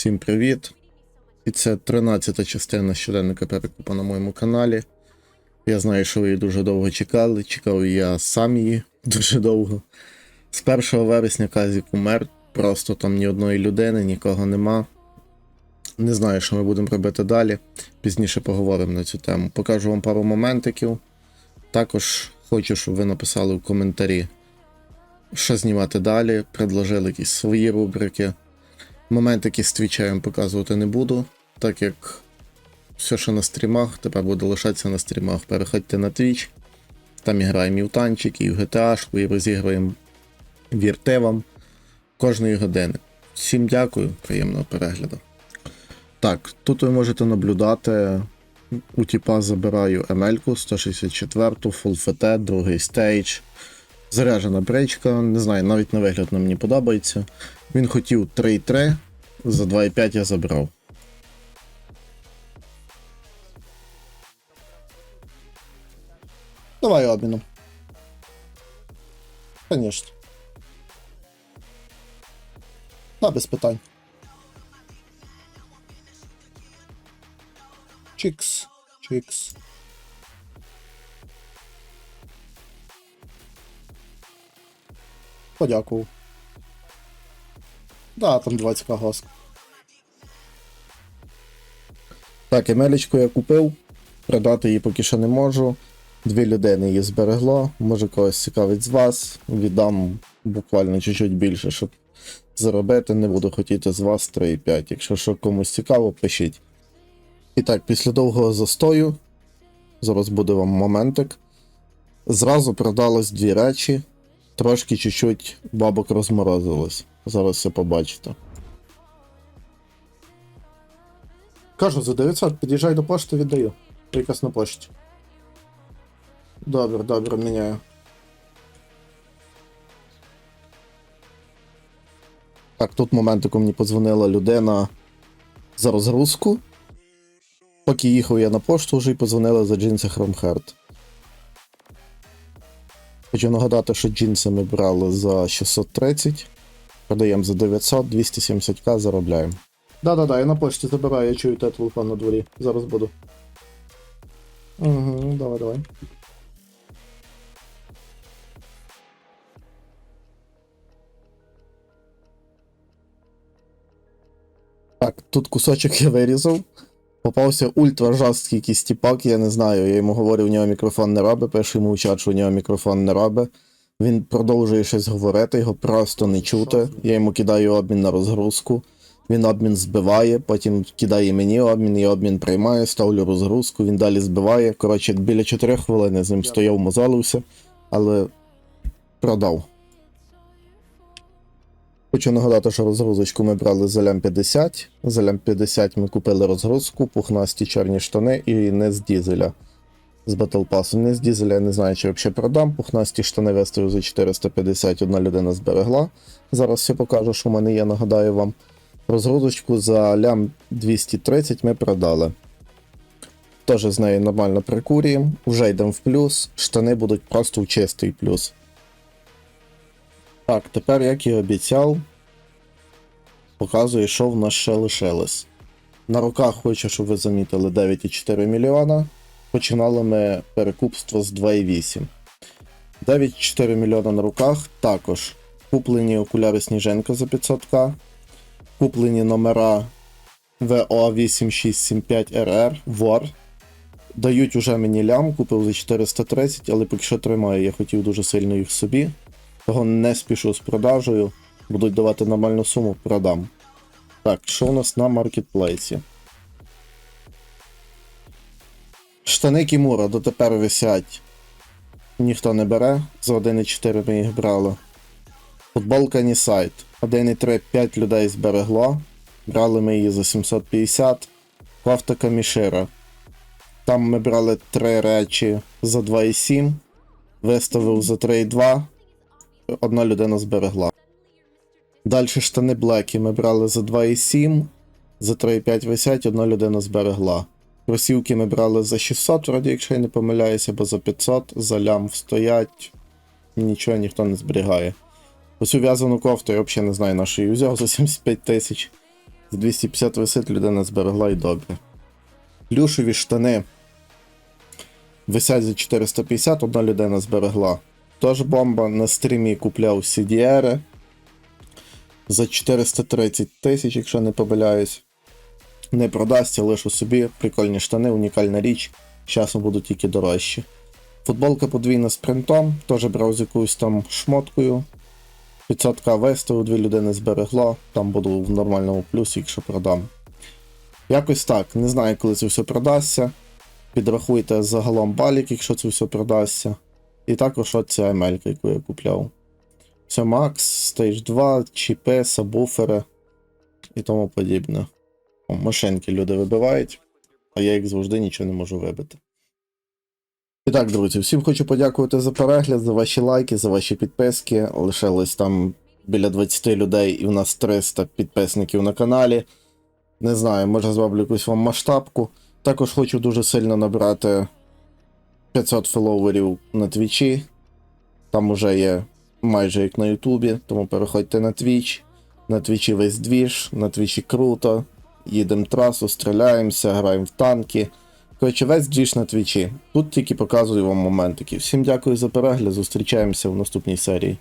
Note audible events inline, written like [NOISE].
Всім привіт! І це 13-та частина щоденника перекупа на моєму каналі. Я знаю, що ви її дуже довго чекали. Чекав я сам її [LAUGHS] дуже довго. З 1 вересня Казік умер, просто там ні одної людини, нікого нема. Не знаю, що ми будемо робити далі. Пізніше поговоримо на цю тему. Покажу вам пару моментиків. Також хочу, щоб ви написали в коментарі, що знімати далі, предложили якісь свої рубрики. Моментики з твіча показувати не буду, так як все, що на стрімах, тепер буде лишатися на стрімах. Переходьте на Twitch, там і граємо і в танчики, і в GTA, і розіграємо віртевам кожної години. Всім дякую, приємного перегляду. Так, тут ви можете наблюдати. У тіпа забираю Емельку 164, Full FT, другий стейдж. Заряджена бричка, не знаю, навіть на вигляд на мені подобається. Він хотів 3,3, за 2,5 я забрав. Давай обміном. Конечно. Да, без питань. Чикс. Чикс. Подякував. Да, там 20 гос. Так, Емелічку я купив, продати її поки що не можу. Дві людини її зберегло. Може когось цікавить з вас. Віддам буквально чуть-чуть більше, щоб заробити. Не буду хотіти з вас 3,5. Якщо що комусь цікаво, пишіть. І так, після довгого застою, зараз буде вам моментик. Зразу продалось дві речі. Трошки чуть-чуть бабок розморозилось. Зараз все побачите. Кажу, за 900 під'їжджай до пошти, віддаю. Приказ на пошті. Добре, добре, міняю. Так, тут моментиком мені подзвонила людина за розгрузку. Поки їхав я на пошту, вже й подзвонили за джинси Хромхерт. Хочу нагадати, що джинси ми брали за 630, продаємо за 900, 270к заробляємо. Да-да-да, я на пошті забираю, я чую те телефон на дворі. Зараз буду. Угу, давай, давай. Так, тут кусочок я вирізав. Попався ультра жорсткий якийсь тіпак, я не знаю. Я йому говорю, у нього мікрофон не робить, пишу йому чат, що у нього мікрофон не робить. Він продовжує щось говорити, його просто не чути. Я йому кидаю обмін на розгрузку. Він обмін збиває, потім кидає мені обмін, я обмін приймаю, ставлю розгрузку, він далі збиває. Коротше, біля 4 хвилин я з ним стояв, мозолився, але продав. Хочу нагадати, що розгрузочку ми брали за лям 50. За лям 50 ми купили розгрузку, пухнасті чорні штани і не з дізеля. З Pass. Не з дізеля, я не знаю, чи взагалі продам. Пухнасті штани виставив за 450, одна людина зберегла. Зараз все покажу, що в мене є, нагадаю вам. Розгрузочку за лям 230 ми продали. Теж з нею нормально прикурюємо, вже йдемо в плюс, штани будуть просто в чистий плюс. Так, тепер, як і обіцяв, показую, що в нас ще лишилось. На руках хочу, щоб ви замітили 9,4 мільйона. Починали ми перекупство з 2,8. 9,4 мільйона на руках. Також куплені окуляри Сніженка за 500к. Куплені номера VO8675RR VOR. Дають уже мені лям, купив за 430, але поки що тримаю, я хотів дуже сильно їх собі. Того не спішу з продажею. Будуть давати нормальну суму, продам. Так, що у нас на маркетплейсі? Штани Кімура дотепер висять. Ніхто не бере. За 1,4 ми їх брали. Футболка Нісайт. 1,3 5 людей зберегло. Брали ми її за 750. Кофта Камішира. Там ми брали 3 речі за 2,7. Виставив за 3,2 одна людина зберегла. Далі штани Блекі ми брали за 2,7, за 3,5 висять, одна людина зберегла. Кросівки ми брали за 600, вроді, якщо я не помиляюся, бо за 500, за лям стоять, нічого ніхто не зберігає. Оцю в'язану кофту я взагалі не знаю, на що її взяв за 75 тисяч. З 250 висит людина зберегла і добре. Плюшові штани висять за 450, одна людина зберегла. Тож бомба на стрімі купляв CDR за 430 тисяч, якщо не помиляюсь. Не продасться, лишу собі. Прикольні штани, унікальна річ. Часом будуть тільки дорожчі. Футболка подвійна з принтом, теж брав з якоюсь там шмоткою. 500к виставив, дві людини зберегло, там буду в нормальному плюсі, якщо продам. Якось так, не знаю, коли це все продасться. Підрахуйте загалом балік, якщо це все продасться. І також от ця ML, яку я купляв. Це Max, Stage 2, чіпи, сабвуфери і тому подібне. О, машинки люди вибивають, а я, як завжди, нічого не можу вибити. І так, друзі, всім хочу подякувати за перегляд, за ваші лайки, за ваші підписки. Лишилось там біля 20 людей, і в нас 300 підписників на каналі. Не знаю, може зроблю якусь вам масштабку. Також хочу дуже сильно набрати 500 фоловерів на твічі. Там уже є майже як на Ютубі, тому переходьте на твіч. На твічі весь двіж, на твічі круто. Їдемо трасу, стріляємося, граємо в танки. Коротше, весь двіж на твічі. Тут тільки показую вам моментики. Всім дякую за перегляд, зустрічаємося в наступній серії.